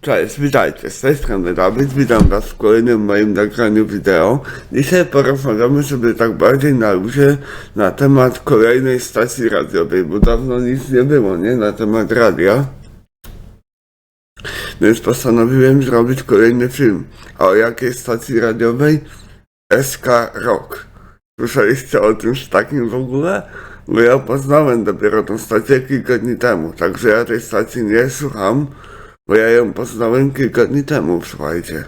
Cześć, witajcie, z tej strony Dawid, witam was w kolejnym moim nagraniu wideo. Dzisiaj porozmawiamy sobie tak bardziej na luzie na temat kolejnej stacji radiowej, bo dawno nic nie było, nie? Na temat radia. Więc postanowiłem zrobić kolejny film. A o jakiej stacji radiowej? SK Rock. Słyszeliście o czymś takim w ogóle? Bo ja poznałem dopiero tą stację kilka dni temu, także ja tej stacji nie słucham, bo ja ją poznałem kilka dni temu, słuchajcie.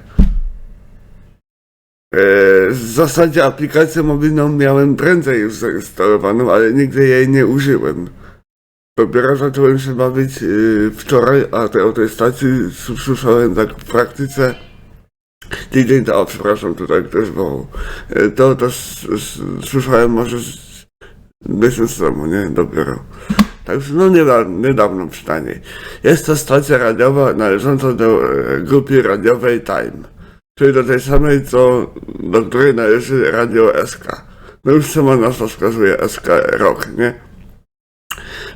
Eee, w zasadzie aplikację mobilną miałem prędzej już zainstalowaną, ale nigdy jej nie użyłem. Dopiero zacząłem się bawić yy, wczoraj, a te, o tej stacji słyszałem tak w praktyce tydzień temu, przepraszam, tutaj ktoś wołał. E, To, to s, s, słyszałem może miesiąc temu, nie? Dopiero. Także no niedawno, przynajmniej. Jest to stacja radiowa należąca do e, grupy radiowej Time, czyli do tej samej, co, do której należy radio SK. No już sama nazwa wskazuje SK Rock, nie?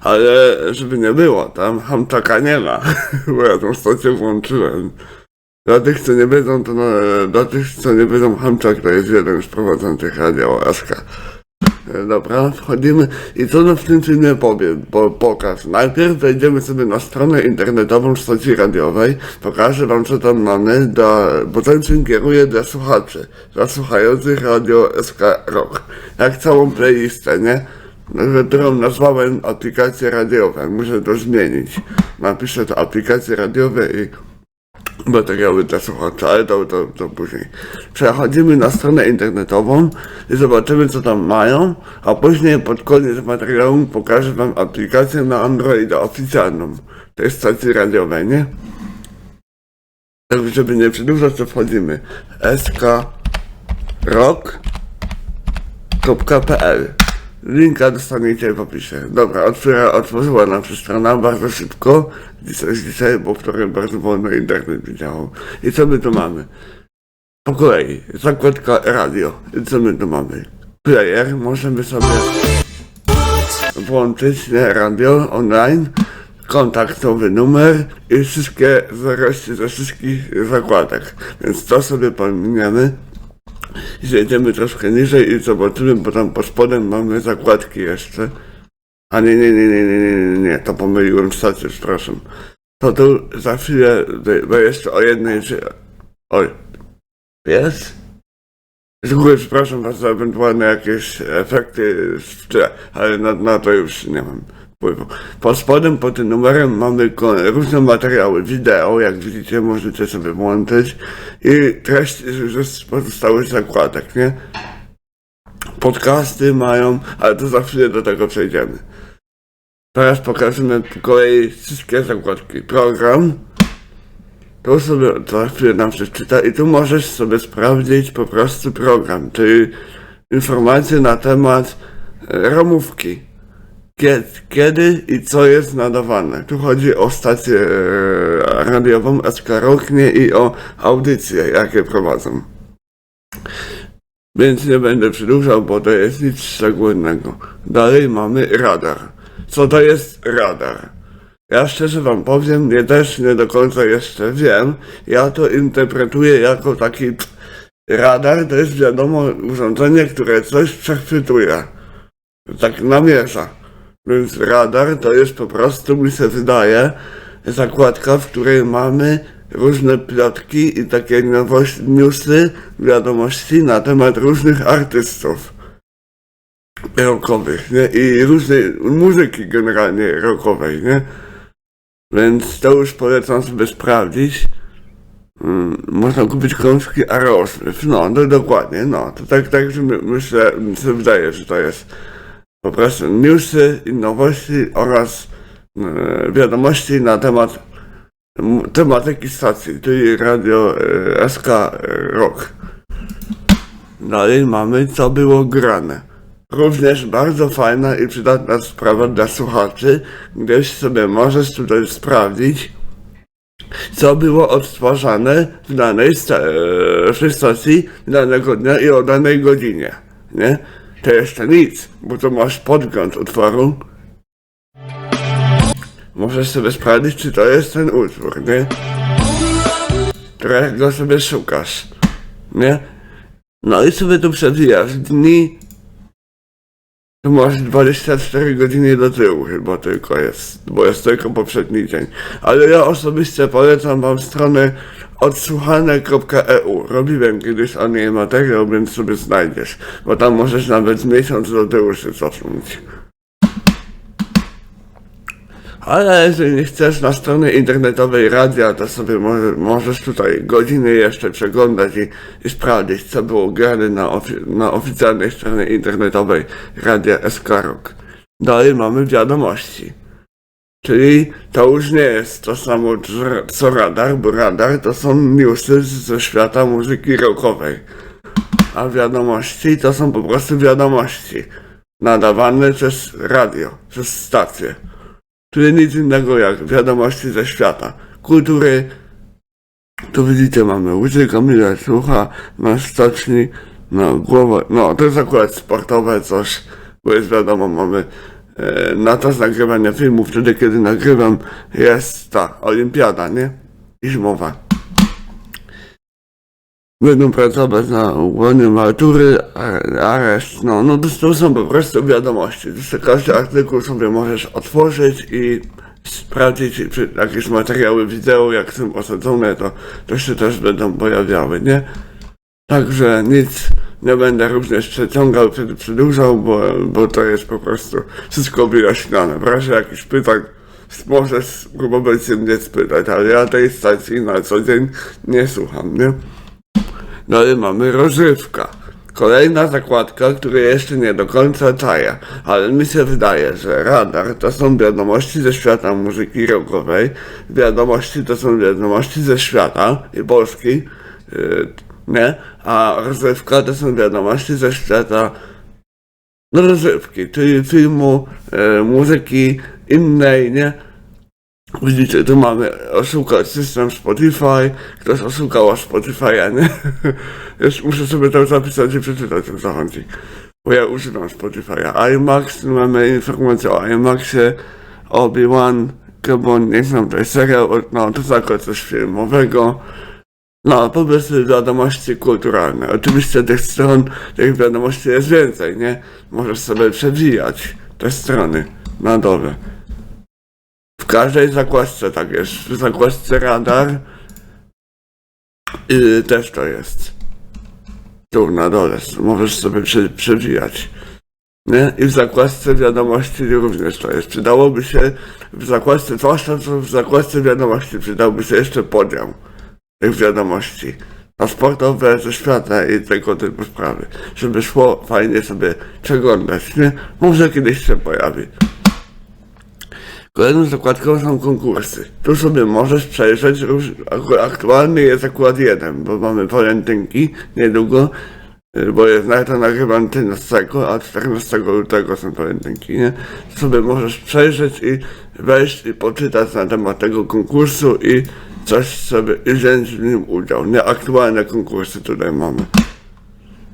Ale żeby nie było, tam hamczaka nie ma, bo ja tą stację włączyłem. Dla tych, co nie wiedzą, to no, dla tych, co nie wiedzą, Hamczak to jest jeden z prowadzących radio SK. Dobra, wchodzimy i co nam w tym filmie powiem, pokaż. Najpierw wejdziemy sobie na stronę internetową stacji radiowej, pokażę wam co tam mamy, dla, bo ten film dla słuchaczy, dla słuchających radio SK Rock. Jak całą playlistę, nie? Którą nazwałem aplikacje radiowe, muszę to zmienić. Napiszę to aplikacje radiowe i materiały dla słuchaczy, ale to, to, to później. Przechodzimy na stronę internetową i zobaczymy, co tam mają, a później pod koniec materiału pokażę wam aplikację na Androida oficjalną tej stacji radiowej, nie? Tak, żeby nie przedłużać, to wchodzimy skrock.pl Linka dostaniecie w opisie. Dobra, otwiera, otworzyła nam się strona bardzo szybko. Dzisiaj, dzisiaj, bo wczoraj bardzo wolno internet widziało. I co my tu mamy? Po kolei, zakładka radio. I co my tu mamy? Player, możemy sobie włączyć nie, radio online, kontaktowy numer i wszystkie zarości ze wszystkich zakładek. Więc to sobie pominiemy. Zjedziemy troszkę niżej i zobaczymy, bo tam pod spodem mamy zakładki jeszcze. A nie, nie, nie, nie, nie, nie, nie, nie, to pomyliłem stację, przepraszam. To tu za chwilę, bo jeszcze o jednej. Oj, jest? Z góry przepraszam was za ewentualne jakieś efekty w tle, ale na, na to już nie mam wpływu. Pod spodem, pod tym numerem mamy różne materiały, wideo, jak widzicie możecie sobie włączyć i treść z pozostałych zakładek, nie? Podcasty mają, ale to za chwilę do tego przejdziemy. Teraz pokażemy po kolei wszystkie zakładki. Program, tu sobie za chwilę nam się czyta i tu możesz sobie sprawdzić po prostu program, czyli informacje na temat e, ramówki. Kiedy, i co jest nadawane. Tu chodzi o stację e, radiową SK i o audycje, jakie prowadzą. Więc nie będę przedłużał, bo to jest nic szczególnego. Dalej mamy radar. Co to jest radar? Ja szczerze wam powiem, nie też nie do końca jeszcze wiem. Ja to interpretuję jako taki radar, to jest wiadomo urządzenie, które coś przechwytuje. Tak namierza. Więc radar to jest po prostu, mi się wydaje, zakładka, w której mamy różne plotki i takie nowości, newsy, wiadomości na temat różnych artystów rockowych, nie? I różnej muzyki generalnie rockowej, nie? Więc to już polecam sobie sprawdzić. Mm, można kupić książki Aerosmith. No, no dokładnie, no. To tak, tak, że my, myślę, mi się wydaje, że to jest po prostu newsy i nowości oraz e, wiadomości na temat tematyki stacji, czyli radio e, SK Rock. Dalej mamy, co było grane. Również bardzo fajna i przydatna sprawa dla słuchaczy, gdyż sobie możesz tutaj sprawdzić, co było odtwarzane w danej e, w stacji danego dnia i o danej godzinie, nie? To jeszcze nic, bo to masz podgląd utworu. Możesz sobie sprawdzić, czy to jest ten utwór, nie? którego sobie szukasz, nie? No i sobie tu przewijasz dni, masz 24 godziny do tyłu chyba tylko jest, bo jest tylko poprzedni dzień. Ale ja osobiście polecam wam stronę odsłuchane.eu. Robiłem kiedyś o niej materiał, więc sobie znajdziesz, bo tam możesz nawet miesiąc do tyłu się cofnąć. Ale jeżeli chcesz na stronie internetowej radia, to sobie może, możesz tutaj godziny jeszcze przeglądać i, i sprawdzić, co było grane na, ofi- na oficjalnej stronie internetowej Radia SK Rock. Dalej mamy wiadomości. Czyli to już nie jest to samo co radar, bo radar to są newsy ze świata muzyki rockowej. A wiadomości to są po prostu wiadomości. Nadawane przez radio, przez stację czyli nic innego jak wiadomości ze świata, kultury. Tu widzicie, mamy łyżę Kamila Słucha na stoczni, na głowę, no to jest akurat sportowe coś, bo jest wiadomo, mamy e, na czas nagrywania filmu, wtedy kiedy nagrywam jest ta olimpiada, nie? I zimowa. Będą pracować na ukłonie matury, areszt, no, no to, to są po prostu wiadomości. To każdy artykuł sobie możesz otworzyć i sprawdzić, czy jakieś materiały wideo, jak są osadzone, to, to się też będą pojawiały, nie? Także nic nie będę również przeciągał, przed- przedłużał, bo, bo to jest po prostu wszystko wyjaśnione. W razie jakichś pytań możesz spróbować się mnie spytać, ale ja tej stacji na co dzień nie słucham, nie? No i mamy rozrywka. Kolejna zakładka, której jeszcze nie do końca czaję, ale mi się wydaje, że radar to są wiadomości ze świata muzyki rockowej, wiadomości to są wiadomości ze świata i Polski, yy, nie? A rozrywka to są wiadomości ze świata rozrywki, czyli filmu, yy, muzyki innej, nie? Widzicie, tu mamy oszukać system Spotify. Ktoś oszukał aż Spotify'a, nie? Już muszę sobie to zapisać i przeczytać, co chodzi. Bo ja używam Spotify'a. IMAX, tu mamy informację o IMAXie, Obi-Wan, bo nie znam tutaj serial, no to tylko coś filmowego. No, po prostu wiadomości kulturalne. Oczywiście tych stron, tych wiadomości jest więcej, nie? Możesz sobie przewijać te strony na dole. Każdej zakładce tak jest. W zakładce radar yy, też to jest. Tu na dole możesz sobie prze, przewijać. Nie? I w zakładce wiadomości również to jest. Przydałoby się w zakładce, zwłaszcza w zakładce wiadomości, przydałby się jeszcze podział tych wiadomości. Na sportowe ze świata i tego typu sprawy. Żeby szło fajnie sobie przeglądać, nie? Może kiedyś się pojawi. Kolejną zakładką są konkursy. Tu sobie możesz przejrzeć, aku- aktualny jest akurat jeden, bo mamy walentynki niedługo, y, bo jest to nagrywam 13, a 14 lutego są walentynki, nie? To sobie możesz przejrzeć i wejść i poczytać na temat tego konkursu i coś sobie, i wziąć w nim udział. Nieaktualne konkursy tutaj mamy.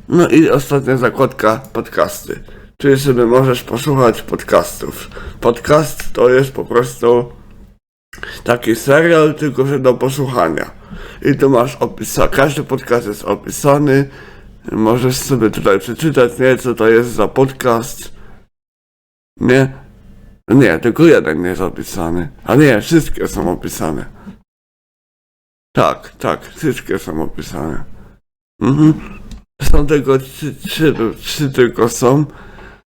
No i ostatnia zakładka podcasty. Czyli sobie możesz posłuchać podcastów. Podcast to jest po prostu taki serial, tylko że do posłuchania. I tu masz opisa, każdy podcast jest opisany. Możesz sobie tutaj przeczytać, nie, co to jest za podcast. Nie? Nie, tylko jeden jest opisany. A nie, wszystkie są opisane. Tak, tak, wszystkie są opisane. Mhm. Są tylko trzy, trzy, trzy tylko są.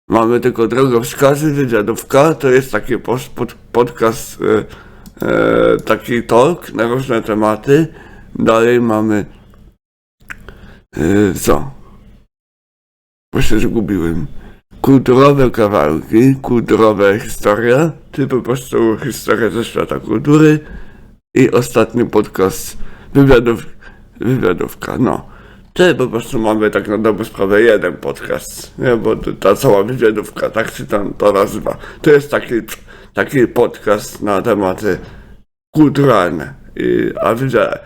Mamy tylko drogowskazy, wywiadówka, to jest taki pod, podcast, e, e, taki talk na różne tematy. Dalej mamy, e, co? Właśnie zgubiłem. Kulturowe kawałki, kulturowe historie, czy po prostu historie ze świata kultury. I ostatni podcast, wywiadów, wywiadówka, no. Ty po prostu mamy tak na dobrą sprawę jeden podcast, nie? bo ta cała wywiadówka, tak się tam to nazywa. To jest taki, taki podcast na tematy kulturalne, I, a wywiad,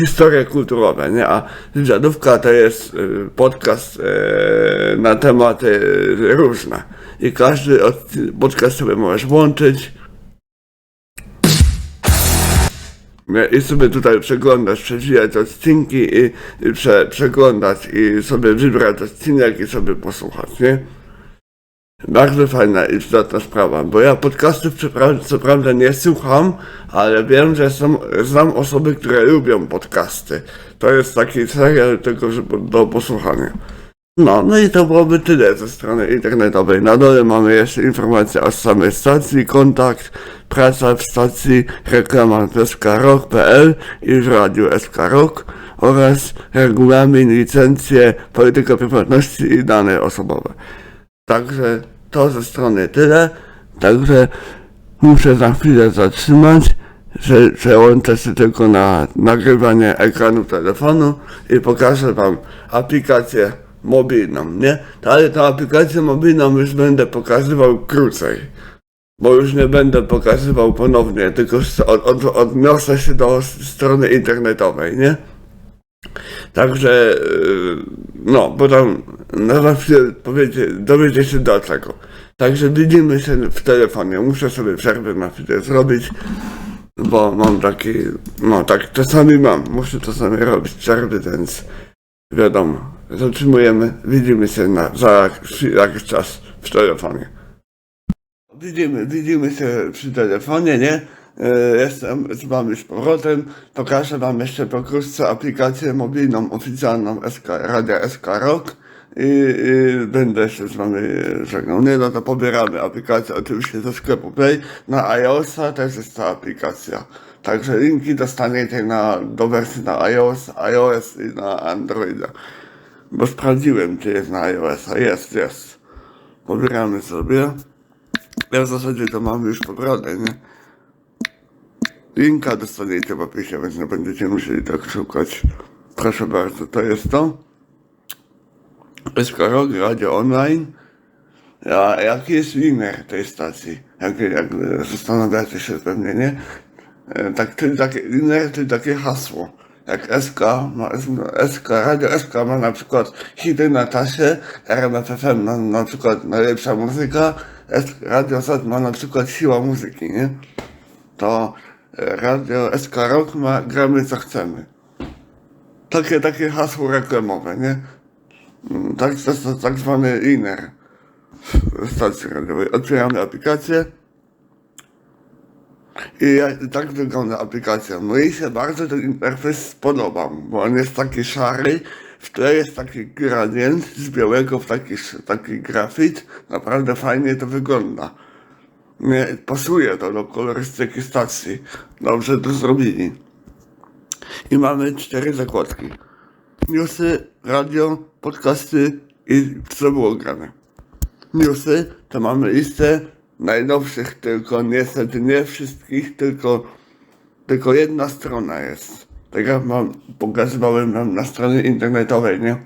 historie kulturowe, nie? A wywiadówka to jest y, podcast e, na tematy różne. I każdy od, podcast sobie możesz włączyć I sobie tutaj przeglądać, przewijać odcinki i, i prze, przeglądać i sobie wybrać odcinek i sobie posłuchać, nie? Bardzo fajna i przydatna sprawa, bo ja podcastów co prawda nie słucham, ale wiem, że są, znam osoby, które lubią podcasty. To jest taki serial tego, że do posłuchania. No, no i to byłoby tyle ze strony internetowej. Na dole mamy jeszcze informacje o samej stacji, kontakt, praca w stacji, reklama skrok.pl i w radiu SKROK oraz regulamin, licencje, polityka prywatności i dane osobowe. Także to ze strony tyle. Także muszę za chwilę zatrzymać. Że przełączę się tylko na nagrywanie ekranu telefonu i pokażę wam aplikację mobilną, nie? Ale tę aplikację mobilną już będę pokazywał krócej. Bo już nie będę pokazywał ponownie, tylko od, od, odniosę się do strony internetowej, nie? Także, yy, no, bo tam na za chwilę powiecie, dowiecie się do czego. Także widzimy się w telefonie. Muszę sobie przerwę na chwilę zrobić, bo mam taki, no tak czasami mam, muszę czasami robić przerwy, więc wiadomo, zatrzymujemy, widzimy się na, za jakiś czas w telefonie. Widzimy, widzimy się przy telefonie, nie? E, Jestem z wami z powrotem. Pokażę wam jeszcze pokrótce aplikację mobilną oficjalną SK, Radia SK Rock i, i będę się z wami żegnał. Nie no to pobieramy aplikację oczywiście ze sklepu Play. Na iOSa też jest ta aplikacja. Także linki dostaniecie na, do wersji na iOS, iOS i na Androida. Bo sprawdziłem, czy jest na iOS-a. Jest, jest. Pobieramy sobie. Ja w zasadzie to mam już pobrane, nie? Linka dostaniecie w opisie, więc nie będziecie musieli tak szukać. Proszę bardzo, to jest to. Eskarog, radio online. A jaki jest limer tej stacji? Jak, jak zastanawiacie się pewnie, nie? E, Tak, czyli takie, limer, czyli takie hasło. Jak SK, ma, SK, radio SK ma na przykład hity na czasie, RMFFM ma na przykład najlepsza muzyka, Radio Z ma na przykład siła muzyki, nie? To radio SK Rock ma gramy co chcemy. Takie, takie hasło reklamowe, nie? Mm, Tak, to jest tak zwany inner stacji radiowej. Otwieramy aplikację. I tak wygląda aplikacja. No i się bardzo ten interfejs spodobał, bo on jest taki szary, w tle jest taki gradient z białego w taki, taki grafit. Naprawdę fajnie to wygląda. Nie, pasuje to do kolorystyki stacji. Dobrze to zrobili. I mamy cztery zakładki. Newsy, radio, podcasty i co było grane. Newsy to mamy listę najnowszych, tylko niestety nie wszystkich, tylko, tylko jedna strona jest. Tak jak mam, pokazywałem wam na stronie internetowej, nie?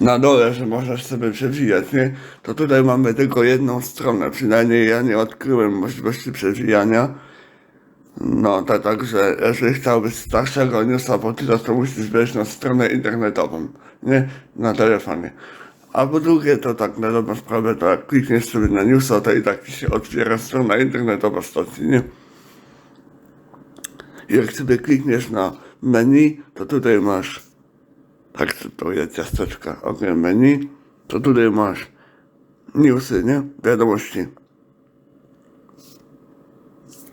Na dole, że możesz sobie przewijać, nie? To tutaj mamy tylko jedną stronę, przynajmniej ja nie odkryłem możliwości przewijania. No, to także, jeżeli chciałbyś starszego newsa poczytać, to musisz wejść na stronę internetową, nie? Na telefonie. A po drugie, to tak na dobrą sprawę, to jak klikniesz sobie na newsa, to i tak się otwiera strona internetowa stacji, nie? I jak sobie klikniesz na menu, to tutaj masz, tak to jest ciasteczka, ok, menu, to tutaj masz newsy, nie? Wiadomości.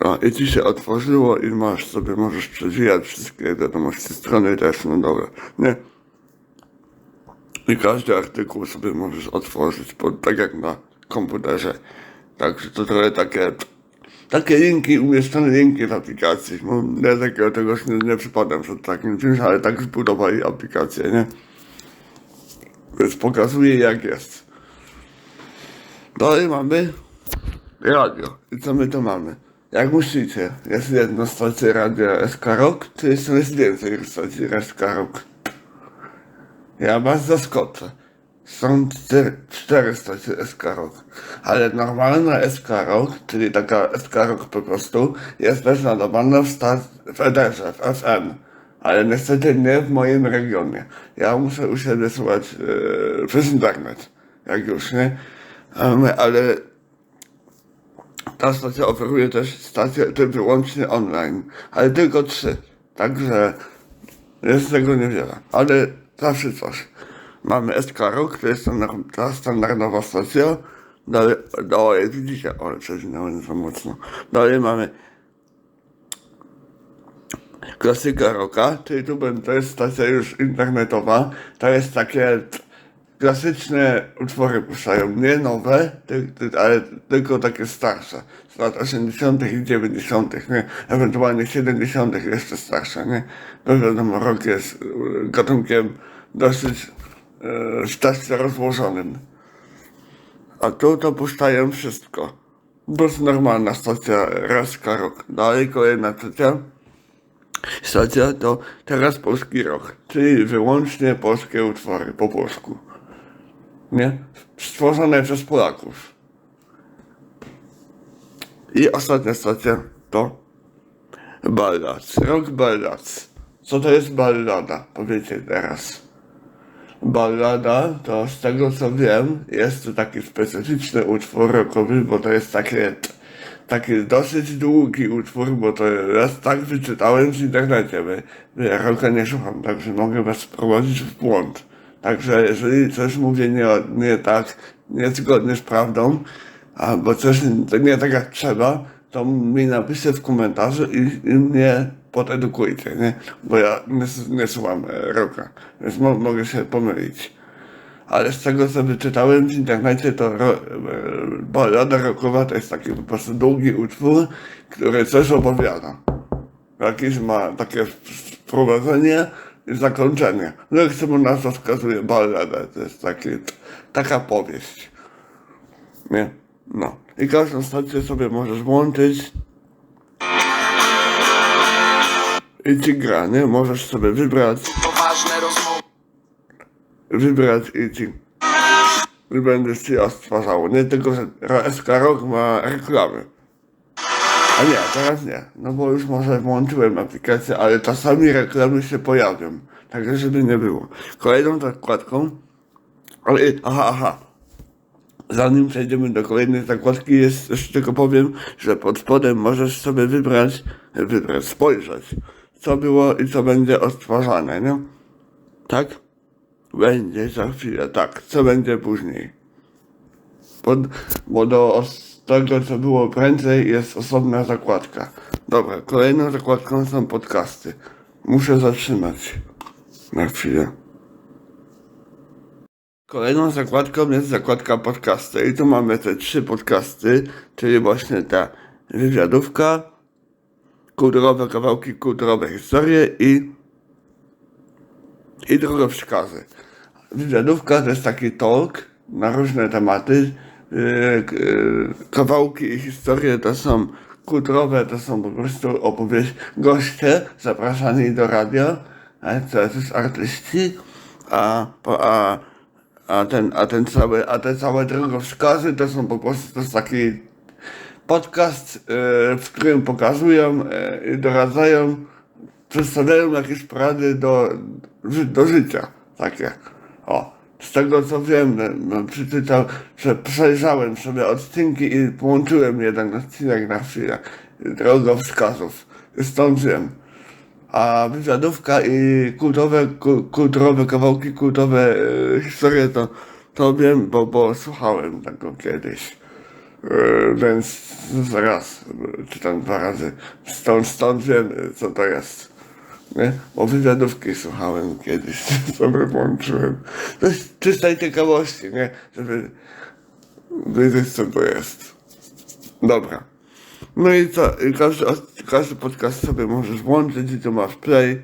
A, i ci się otworzyło i masz sobie, możesz przewijać wszystkie wiadomości strony też na dole, nie? I każdy artykuł sobie możesz otworzyć, bo tak jak na komputerze. Także to trochę takie, takie linki, umieszczone linki w aplikacji. No, ja takiego nie, nie przypadam przed takim czymś, ale tak zbudowali aplikację, nie? Więc pokazuje jak jest. Dalej mamy radio. I co my tu mamy? Jak myślicie, jest jedna stacja radia SK Rock, czy jest, jest więcej stacji SK Rock? Ja was zaskoczę. Są cztery, cztery stacje SK Rock. Ale normalna SK Rock, czyli taka SK Rock po prostu, jest też nadawana w, w Ederze, w FM. Ale niestety nie w moim regionie. Ja muszę u siebie słuchać e, przez internet. Jak już, nie? Um, ale Ta stacja oferuje też stacje te wyłącznie online, ale tylko trzy. Także jest tego niewiele, ale zawsze coś. Mamy SK Rock, to jest ta standardowa stacja. Dalej, dalej widzicie, ale przecinałem za mocno. Dalej mamy klasyka rocka, czyli tu to jest stacja już internetowa. To jest takie klasyczne utwory puszczają, nie nowe, ale tylko takie starsze, z lat 80. i 90., nie? ewentualnie 70. jeszcze starsze, nie? No wiadomo, rock jest e, gatunkiem dosyć e, w czasie rozłożonym. A tu to puszczają wszystko. Prostu normalna stacja Raska Rock. Dalej kolejna stacja. Stacja to teraz polski rock, czyli wyłącznie polskie utwory po polsku. Nie? Stworzone przez Polaków. I ostatnia stacja to Ballads. Rock Ballads. Co to jest ballada? Powiecie teraz. Ballada to z tego co wiem jest to taki specyficzny utwór rockowy, bo to jest takie taki dosyć długi utwór, bo to raz tak wyczytałem w internecie, rocka nie słucham, także mogę was wprowadzić w błąd. Także jeżeli coś mówię nie, nie tak, niezgodnie z prawdą, albo coś nie tak jak trzeba, to mi napiszcie w komentarzu i, i mnie podedukujcie, nie? Bo ja nie, nie słucham e, rocka, więc mo, mogę się pomylić. Ale z tego co wyczytałem w internecie, to ro, e, ballada rockowa to jest taki po prostu długi utwór, który coś opowiada. Jakieś ma takie wprowadzenie zakończenie. No jak sobie nas to wskazuje balladę, to jest taki, taka powieść. Nie? No. I każdą stację sobie możesz włączyć. I ci gra, nie? Możesz sobie wybrać, Poważne rozmowy. wybrać i ci i będziesz ci odtwarzało. Nie tylko, że SK Rock ma reklamy. A nie, teraz nie. No bo już może włączyłem aplikację, ale czasami reklamy się pojawią. Także żeby nie było. Kolejną zakładką. Ale, aha, aha. Zanim przejdziemy do kolejnej zakładki, jest, jeszcze tylko powiem, że pod spodem możesz sobie wybrać, wybrać, spojrzeć, co było i co będzie odtwarzane, nie? Tak? Będzie za chwilę, tak. Co będzie później? Pod, bo do tego, co było prędzej, jest osobna zakładka. Dobra, kolejną zakładką są podcasty. Muszę zatrzymać na chwilę. Kolejną zakładką jest zakładka podcasty i tu mamy te trzy podcasty, czyli właśnie ta wywiadówka, kulturowe kawałki, kulturowe historie i i drogowskazy. Wywiadówka to jest taki talk na różne tematy. Yy, Kawałki historie to są kulturowe, to są po prostu opowieść goście zapraszani do radia, a to jest artyści, a, a, a, ten, a, ten cały, a te całe drogowskazy to są po prostu to jest taki podcast, yy, w którym pokazują yy, i doradzają przedstawiają jakieś porady do, do życia. Takie. O. Z tego co wiem, no, przeczytał, że przejrzałem sobie odcinki i połączyłem jeden odcinek na chwilę. Drogowskazów. Stąd wiem. A wywiadówka i kultowe, ku, kulturowe kawałki, kultowe e, historie to, to wiem, bo, bo słuchałem tego kiedyś. E, więc zaraz, e, czy tam dwa razy. Stąd, stąd wiem, e, co to jest. Nie? Bo wywiadówki słuchałem kiedyś, sobie włączyłem. To jest czystej ciekawości, nie? Żeby wiedzieć, co to jest. Dobra. No i co? I każdy, każdy podcast sobie możesz włączyć i tu masz play.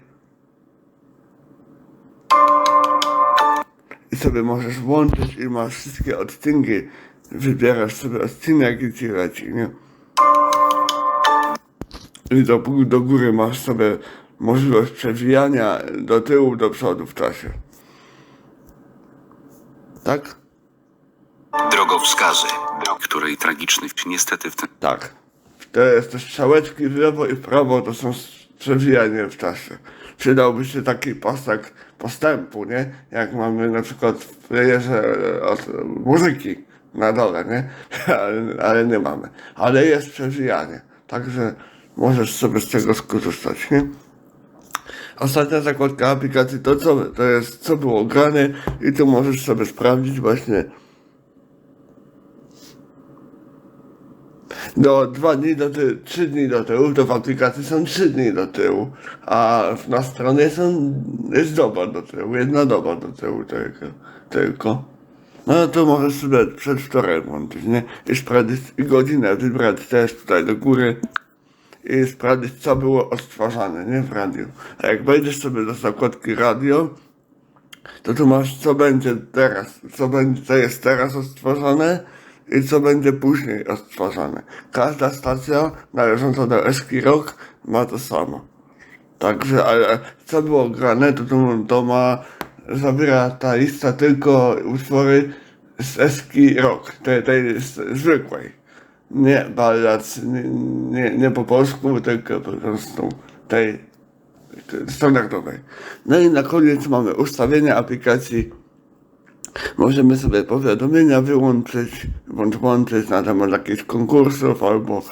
I sobie możesz włączyć i masz wszystkie odcinki. Wybierasz sobie odcinek i ci leci, nie? I do, do góry masz sobie możliwość przewijania do tyłu, do przodu w czasie. Tak? Drogowskazy. której tragiczny niestety w tym Tak. Te, te strzałeczki w lewo i w prawo to są przewijanie w czasie. Przydałby się taki pasek postępu, nie? Jak mamy na przykład w playerze e, od muzyki. na dole, nie? Ale, ale nie mamy. Ale jest przewijanie, także możesz sobie z tego skorzystać, nie? Ostatnia zakładka aplikacji to co, to jest co było grane i tu możesz sobie sprawdzić właśnie do dwa dni do tyłu, trzy dni do tyłu, to w aplikacji są trzy dni do tyłu, a na stronie są, jest doba do tyłu, jedna doba do tyłu tylko. tylko. No to możesz sobie przed wczoraj włączyć, nie? I sprawdzić, i godzinę wybrać też tutaj do góry i sprawdzić, co było odtwarzane, nie? W radiu. A jak wejdziesz sobie do zakładki radio, to tu masz, co będzie teraz, co, będzie, co jest teraz odtwarzane i co będzie później odtwarzane. Każda stacja należąca do Eski Rock ma to samo. Także, ale co było grane, to, to, to ma, zawiera ta lista tylko utwory z Eski Rock, tej, tej zwykłej. Nie ballad, nie, nie, nie po polsku, tylko po prostu tej standardowej. No i na koniec mamy ustawienia aplikacji. Możemy sobie powiadomienia wyłączyć, bądź włączyć na temat jakichś konkursów albo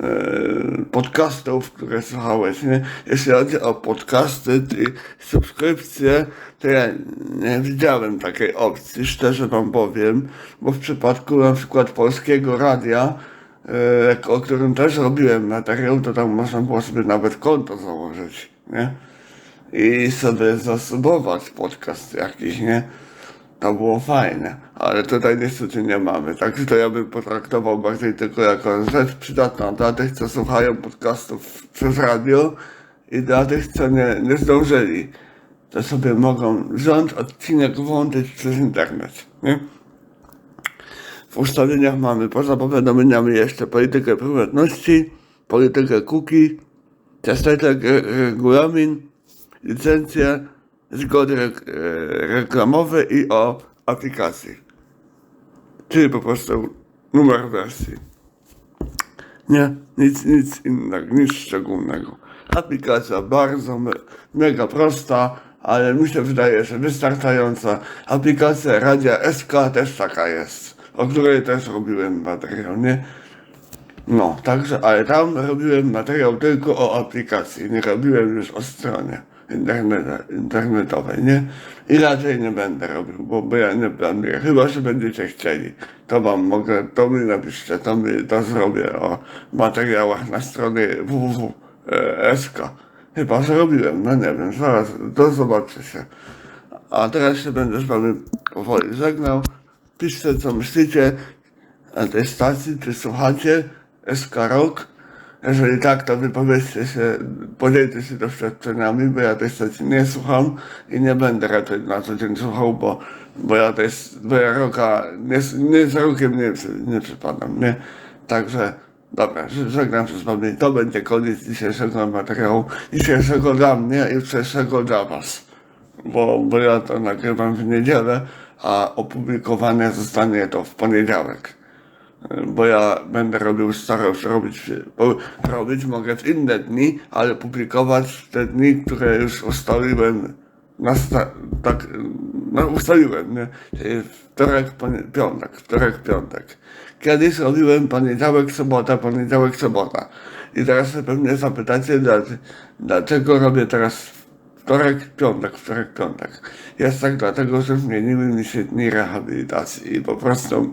e, podcastów, które słuchałeś. Nie? Jeśli chodzi o podcasty i subskrypcje, to ja nie widziałem takiej opcji, szczerze wam powiem, bo w przypadku na przykład polskiego radia, o którym też robiłem materiał, to tam można było sobie nawet konto założyć, nie? I sobie zasubować podcast jakiś, nie? To było fajne, ale tutaj niestety nie mamy. Także to ja bym potraktował bardziej tylko jako rzecz przydatna dla tych, co słuchają podcastów przez radio i dla tych, co nie, nie zdążyli. To sobie mogą wziąć odcinek, włączyć przez internet, nie? W ustawieniach mamy poza powiadomieniami jeszcze politykę prywatności, politykę cookie, ciasteczek re- regulamin, licencje, zgody re- reklamowe i o aplikacji. Czyli po prostu numer wersji. Nie, nic, nic innego, nic szczególnego. Aplikacja bardzo me, mega prosta, ale mi się wydaje, że wystarczająca. Aplikacja Radia SK też taka jest, o której też robiłem materiał, nie? No, także, ale tam robiłem materiał tylko o aplikacji, nie robiłem już o stronie internet, internetowej, nie? I raczej nie będę robił, bo, bo ja nie planuję, chyba, że będziecie chcieli. To wam mogę, to mi napiszcie, to mi to zrobię o materiałach na stronie www.sk. Chyba, że robiłem, no nie wiem, zaraz, to zobaczy się. A teraz się będę z wami powoli żegnał. Piszcie, co myślicie na tej stacji, czy słuchacie SK Rock. Jeżeli tak, to wypowiedzcie się, podzielcie się doświadczeniami, bo ja tej stacji nie słucham i nie będę raczej na co dzień słuchał, bo, bo ja też, bo ja roka, nie, nie z rokiem nie, nie przypadam, nie? Także, dobra, żegnam się z wami, to będzie koniec dzisiejszego materiału, dzisiejszego dla mnie i jutrzejszego dla was bo, bo ja to nagrywam w niedzielę, a opublikowane zostanie to w poniedziałek. Bo ja będę robił, starał się robić, robić mogę w inne dni, ale publikować te dni, które już ustaliłem, na tak, no ustaliłem, nie? Czyli wtorek, piątek, wtorek, piątek. Kiedyś robiłem poniedziałek, sobota, poniedziałek, sobota. I teraz się pewnie zapytacie, dla- dlaczego robię teraz Wtorek, piątek, wtorek, piątek. Jest tak dlatego, że zmieniły mi się dni rehabilitacji i po prostu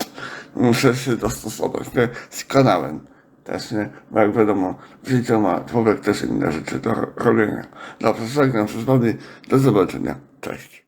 muszę się dostosować nie? z kanałem. Też nie, bo jak wiadomo, w życiu ma człowiek też inne rzeczy do ro- robienia. Dobrze, żegnam się do zobaczenia, cześć.